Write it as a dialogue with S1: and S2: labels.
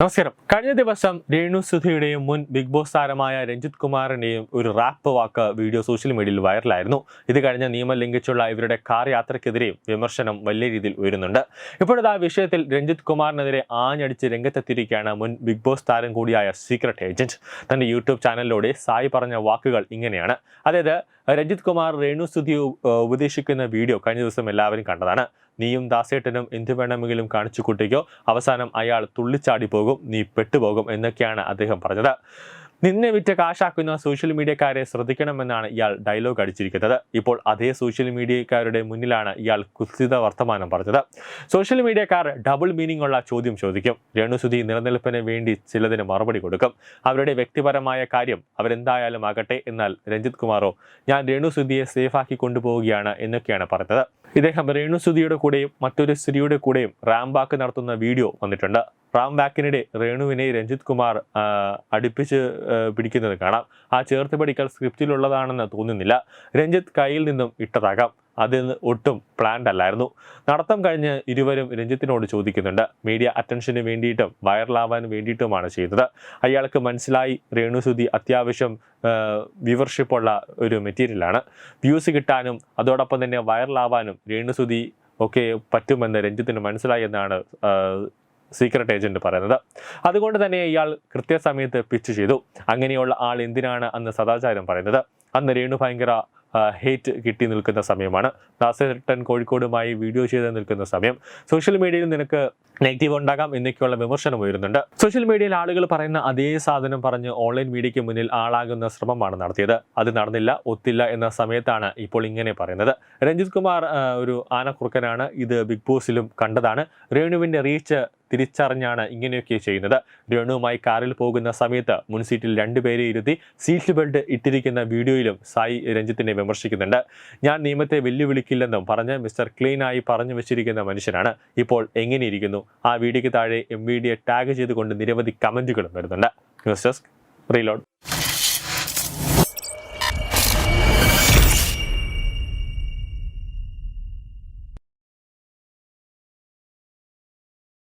S1: നമസ്കാരം. കഴിഞ്ഞ ദിവസം രേണു സുധിയുടെയും മുൻ ബിഗ് ബോസ് താരമായ രഞ്ജിത് കുമാറിന്റെയും ഒരു റാപ്പ് വാക്ക് വീഡിയോ സോഷ്യൽ മീഡിയയിൽ വൈറലായിരുന്നു. ഇത് കഴിഞ്ഞ നിയമം ലംഘിച്ചുള്ള ഇവരുടെ കാർ യാത്രക്കെതിരെയും വിമർശനം വലിയ രീതിയിൽ ഉയരുന്നുണ്ട്. ഇപ്പോഴത്തെ ആ വിഷയത്തിൽ രഞ്ജിത് കുമാറിനെതിരെ ആഞ്ഞടിച്ച് രംഗത്തെത്തിയിരിക്കുകയാണ് മുൻ ബിഗ് ബോസ് താരം കൂടിയായ സീക്രട്ട് ഏജന്റ് തന്റെ യൂട്യൂബ് ചാനലിലൂടെ സായി പറഞ്ഞ വാക്കുകൾ ഇങ്ങനെയാണ്. അതായത് രഞ്ജിത്ത് കുമാർ രേണു സ്തുതി ഉപദേശിക്കുന്ന വീഡിയോ കഴിഞ്ഞ ദിവസം എല്ലാവരും കണ്ടതാണ്. നീയും ദാസേട്ടനും എന്ത് വേണമെങ്കിലും കാണിച്ചു കൂട്ടിക്കോ അവസാനം അയാൾ തുള്ളിച്ചാടി പോകും നീ പെട്ടുപോകും എന്നൊക്കെയാണ് അദ്ദേഹം പറഞ്ഞത്. നിന്നെ വിറ്റ് കാശാക്കുന്ന സോഷ്യൽ മീഡിയക്കാരെ ശ്രദ്ധിക്കണമെന്നാണ് ഇയാൾ ഡയലോഗ് അടിച്ചിരിക്കുന്നത്. ഇപ്പോൾ അതേ സോഷ്യൽ മീഡിയക്കാരുടെ മുന്നിലാണ് ഇയാൾ കുത്സിത വർത്തമാനം പറഞ്ഞത്. സോഷ്യൽ മീഡിയക്കാർ ഡബിൾ മീനിങ് ഉള്ള ചോദ്യം ചോദിക്കും. രേണുസുതി നിലനിൽപ്പിന് വേണ്ടി ചിലതിന് മറുപടി കൊടുക്കും. അവരുടെ വ്യക്തിപരമായ കാര്യം അവരെന്തായാലും ആകട്ടെ എന്നാൽ രഞ്ജിത് കുമാറോ ഞാൻ രേണുസുതിയെ സേഫാക്കി കൊണ്ടുപോവുകയാണ് എന്നൊക്കെയാണ് പറഞ്ഞത്. ഇദ്ദേഹം രേണുസുതിയുടെ കൂടെയും മറ്റൊരു സ്ത്രീയുടെ കൂടെയും റാം റാംബാക്ക് നടത്തുന്ന വീഡിയോ വന്നിട്ടുണ്ട്. റാം ബാക്കിനിടെ രേണുവിനെ രഞ്ജിത് കുമാർ അടുപ്പിച്ച് പിടിക്കുന്നത് കാണാം. ആ ചേർത്ത് പഠിക്കൽ സ്ക്രിപ്റ്റിലുള്ളതാണെന്ന് തോന്നുന്നില്ല. രഞ്ജിത് കയ്യിൽ നിന്നും ഇട്ടതാകാം. അതിന് ഒട്ടും പ്ലാൻഡ് അല്ലായിരുന്നു. നടത്തം കഴിഞ്ഞ് ഇരുവരും രഞ്ജിത്തിനോട് ചോദിക്കുന്നുണ്ട്. മീഡിയ അറ്റൻഷന് വേണ്ടിയിട്ടും വൈറലാവാൻ വേണ്ടിയിട്ടുമാണ് ചെയ്തത് അയാൾക്ക് മനസ്സിലായി രേണുസുതി അത്യാവശ്യം വ്യൂവർഷിപ്പുള്ള ഒരു മെറ്റീരിയലാണ് വ്യൂസ് കിട്ടാനും അതോടൊപ്പം തന്നെ വൈറലാവാനും രേണുസുതി ഒക്കെ പറ്റുമെന്ന് രഞ്ജിത്തിന് മനസ്സിലായി എന്നാണ് സീക്രട്ട് ഏജന്റ് പറയുന്നത്. അതുകൊണ്ട് തന്നെ ഇയാൾ കൃത്യസമയത്ത് പിച്ച് ചെയ്തു. അങ്ങനെയുള്ള ആൾ എന്തിനാണ് അന്ന് സദാചാരം പറയുന്നത്? അന്ന് രേണു ഭയങ്കര ഹേറ്റ് കിട്ടി നിൽക്കുന്ന സമയമാണ്. ദാസേട്ടൻ കോഴിക്കോടുമായി വീഡിയോ ചെയ്ത് നിൽക്കുന്ന സമയം. സോഷ്യൽ മീഡിയയിൽ നിനക്ക് നെഗറ്റീവ് ഉണ്ടാകാം എന്നൊക്കെയുള്ള വിമർശനം ഉയരുന്നുണ്ട്. സോഷ്യൽ മീഡിയയിൽ ആളുകൾ പറയുന്ന അതേ സാധനം പറഞ്ഞ് ഓൺലൈൻ മീഡിയയ്ക്ക് മുന്നിൽ ആളാകുന്ന ശ്രമമാണ് നടത്തിയത്. അത് നടന്നില്ല ഒത്തില്ല എന്ന സമയത്താണ് ഇപ്പോൾ ഇങ്ങനെ പറയുന്നത്. രഞ്ജിത് കുമാർ ഒരു ആനക്കുറുക്കനാണ്. ഇത് ബിഗ് ബോസിലും കണ്ടതാണ്. രേണുവിന്റെ റീച്ച് തിരിച്ചറിഞ്ഞാണ് ഇങ്ങനെയൊക്കെ ചെയ്യുന്നത്. രേണുവുമായി കാറിൽ പോകുന്ന സമയത്ത് മുൻസീറ്റിൽ രണ്ടുപേരെ ഇരുത്തി സീറ്റ് ബെൽറ്റ് ഇട്ടിരിക്കുന്ന വീഡിയോയിലും സായി രഞ്ജിത്തിനെ വിമർശിക്കുന്നുണ്ട്. ഞാൻ നിയമത്തെ വെല്ലുവിളിക്കില്ലെന്നും പറഞ്ഞ് മിസ്റ്റർ ക്ലീനായി പറഞ്ഞു വെച്ചിരിക്കുന്ന മനുഷ്യനാണ്. ഇപ്പോൾ എങ്ങനെയിരിക്കുന്നു? ആ വീഡിയോയ്ക്ക് താഴെ എം വി ഡിയെ ടാഗ് ചെയ്തുകൊണ്ട് നിരവധി കമന്റുകളും വരുന്നുണ്ട്. News desk reload.